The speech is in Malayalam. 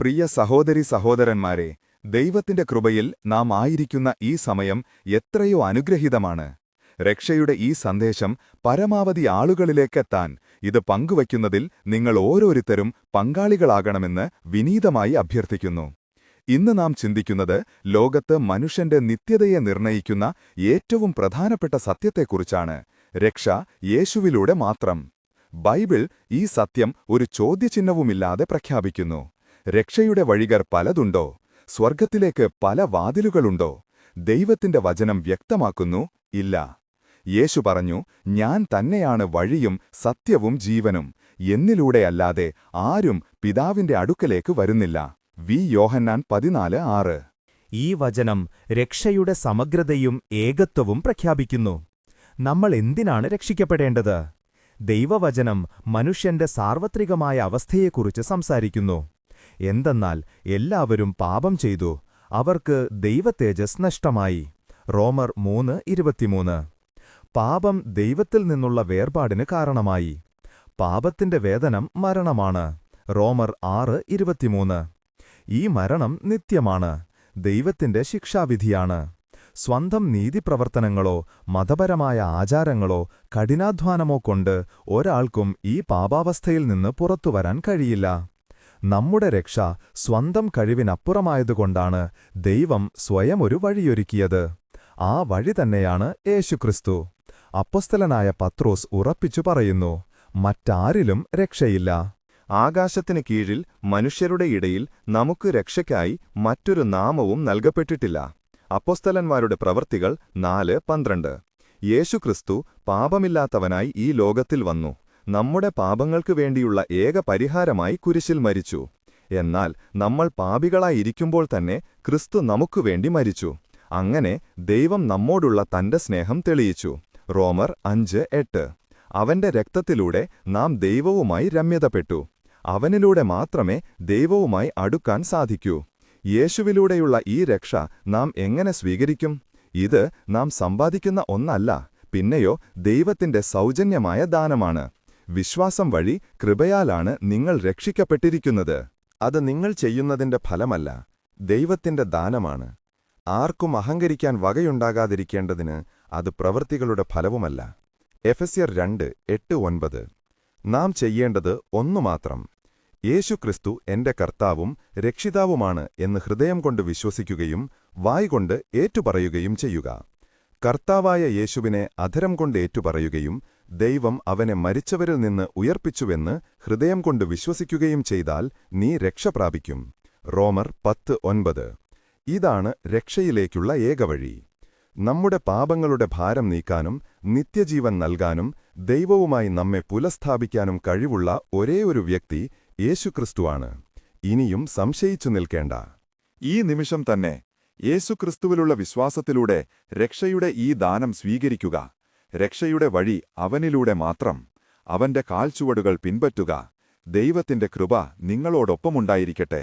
പ്രിയ സഹോദരി സഹോദരന്മാരെ ദൈവത്തിന്റെ കൃപയിൽ നാം ആയിരിക്കുന്ന ഈ സമയം എത്രയോ അനുഗ്രഹീതമാണ്. രക്ഷയുടെ ഈ സന്ദേശം പരമാവധി ആളുകളിലേക്കെത്താൻ ഇത് പങ്കുവയ്ക്കുന്നതിൽ നിങ്ങൾ ഓരോരുത്തരും പങ്കാളികളാകണമെന്ന് വിനീതമായി അഭ്യർത്ഥിക്കുന്നു. ഇന്ന് നാം ചിന്തിക്കുന്നത് ലോകത്ത് മനുഷ്യന്റെ നിത്യതയെ നിർണയിക്കുന്ന ഏറ്റവും പ്രധാനപ്പെട്ട സത്യത്തെക്കുറിച്ചാണ്. രക്ഷ യേശുവിലൂടെ മാത്രം. ബൈബിൾ ഈ സത്യം ഒരു ചോദ്യചിഹ്നവുമില്ലാതെ പ്രഖ്യാപിക്കുന്നു. രക്ഷയുടെ വഴികർ പലതുണ്ടോ? സ്വർഗത്തിലേക്ക് പല വാതിലുകളുണ്ടോ? ദൈവത്തിന്റെ വചനം വ്യക്തമാക്കുന്നു ഇല്ല. യേശു പറഞ്ഞു ഞാൻ തന്നെയാണ് വഴിയും സത്യവും ജീവനും. എന്നിലൂടെയല്ലാതെ ആരും പിതാവിന്റെ അടുക്കലേക്ക് വരുന്നില്ല. വി. യോഹന്നാൻ പതിനാല് ആറ്. ഈ വചനം രക്ഷയുടെ സമഗ്രതയും ഏകത്വവും പ്രഖ്യാപിക്കുന്നു. നമ്മൾ എന്തിനാണ് രക്ഷിക്കപ്പെടേണ്ടത്? ദൈവവചനം മനുഷ്യന്റെ സാർവത്രികമായ അവസ്ഥയെക്കുറിച്ച് സംസാരിക്കുന്നു. എന്തെന്നാൽ എല്ലാവരും പാപം ചെയ്തു. അവർക്ക് ദൈവതേജസ് നഷ്ടമായി. റോമർ മൂന്ന് ഇരുപത്തിമൂന്ന്. പാപം ദൈവത്തിൽ നിന്നുള്ള വേർപാടിന് കാരണമായി. പാപത്തിന്റെ വേതനം മരണമാണ്. റോമർ ആറ് ഇരുപത്തിമൂന്ന്. ഈ മരണം നിത്യമാണ്. ദൈവത്തിന്റെ ശിക്ഷാവിധിയാണ്. സ്വന്തം നീതിപ്രവർത്തനങ്ങളോ മതപരമായ ആചാരങ്ങളോ കഠിനാധ്വാനമോ കൊണ്ട് ഒരാൾക്കും ഈ പാപാവസ്ഥയിൽ നിന്ന് പുറത്തുവരാൻ കഴിയില്ല. നമ്മുടെ രക്ഷ സ്വന്തം കഴിവിനപ്പുറമായതുകൊണ്ടാണ് ദൈവം സ്വയം ഒരു വഴിയൊരുക്കിയത്. ആ വഴി തന്നെയാണ് യേശുക്രിസ്തു. അപ്പസ്തലനായ പത്രോസ് ഉറപ്പിച്ചു പറയുന്നു മറ്റാരിലും രക്ഷയില്ല. ആകാശത്തിന് കീഴിൽ മനുഷ്യരുടെ ഇടയിൽ നമുക്ക് രക്ഷയ്ക്കായി മറ്റൊരു നാമവും നൽകപ്പെട്ടിട്ടില്ല. അപ്പോസ്തലന്മാരുടെ പ്രവൃത്തികൾ നാല് പന്ത്രണ്ട്. യേശുക്രിസ്തു പാപമില്ലാത്തവനായി ഈ ലോകത്തിൽ വന്നു. നമ്മുടെ പാപങ്ങൾക്കു വേണ്ടിയുള്ള ഏക പരിഹാരമായി കുരിശിൽ മരിച്ചു. എന്നാൽ നമ്മൾ പാപികളായിരിക്കുമ്പോൾ തന്നെ ക്രിസ്തു നമുക്കു വേണ്ടി മരിച്ചു. അങ്ങനെ ദൈവം നമ്മോടുള്ള തന്റെ സ്നേഹം തെളിയിച്ചു. റോമർ അഞ്ച് എട്ട്. അവന്റെ രക്തത്തിലൂടെ നാം ദൈവവുമായി രമ്യതപ്പെട്ടു. അവനിലൂടെ മാത്രമേ ദൈവവുമായി അടുക്കാൻ സാധിക്കൂ. യേശുവിലൂടെയുള്ള ഈ രക്ഷ നാം എങ്ങനെ സ്വീകരിക്കും? ഇത് നാം സമ്പാദിക്കുന്ന ഒന്നല്ല പിന്നെയോ ദൈവത്തിന്റെ സൗജന്യമായ ദാനമാണ്. വിശ്വാസം വഴി കൃപയാലാണ് നിങ്ങൾ രക്ഷിക്കപ്പെട്ടിരിക്കുന്നത്. അത് നിങ്ങൾ ചെയ്യുന്നതിന്റെ ഫലമല്ല ദൈവത്തിന്റെ ദാനമാണ്. ആർക്കും അഹങ്കരിക്കാൻ വകയുണ്ടാകാതിരിക്കേണ്ടതിന് അത് പ്രവൃത്തികളുടെ ഫലവുമല്ല. എഫെസ്യർ രണ്ട് എട്ട് ഒൻപത്. നാം ചെയ്യേണ്ടത് ഒന്നുമാത്രം യേശുക്രിസ്തു എന്റെ കർത്താവും രക്ഷിതാവുമാണ് എന്ന് ഹൃദയം കൊണ്ട് വിശ്വസിക്കുകയും വായ്കൊണ്ട് ഏറ്റുപറയുകയും ചെയ്യുക. കർത്താവായ യേശുവിനെ അധരം കൊണ്ട് ഏറ്റുപറയുകയും ദൈവം അവനെ മരിച്ചവരിൽ നിന്ന് ഉയർപ്പിച്ചുവെന്ന് ഹൃദയം കൊണ്ട് വിശ്വസിക്കുകയും ചെയ്താൽ നീ രക്ഷ പ്രാപിക്കും. റോമർ പത്ത് ഒൻപത്. ഇതാണ് രക്ഷയിലേക്കുള്ള ഏകവഴി നമ്മുടെ പാപങ്ങളുടെ ഭാരം നീക്കാനും നിത്യജീവൻ നൽകാനും ദൈവവുമായി നമ്മെ പുലസ്ഥാപിക്കാനും കഴിവുള്ള ഒരേയൊരു വ്യക്തി യേശുക്രിസ്തുവാണ്. ഇനിയും സംശയിച്ചു നിൽക്കേണ്ട. ഈ നിമിഷം തന്നെ യേശുക്രിസ്തുവിലുള്ള വിശ്വാസത്തിലൂടെ രക്ഷയുടെ ഈ ദാനം സ്വീകരിക്കുക. രക്ഷയുടെ വഴി അവനിലൂടെ മാത്രം അവന്റെ കാൽച്ചുവടുകൾ പിൻപറ്റുക. ദൈവത്തിന്റെ കൃപ നിങ്ങളോടൊപ്പമുണ്ടായിരിക്കട്ടെ.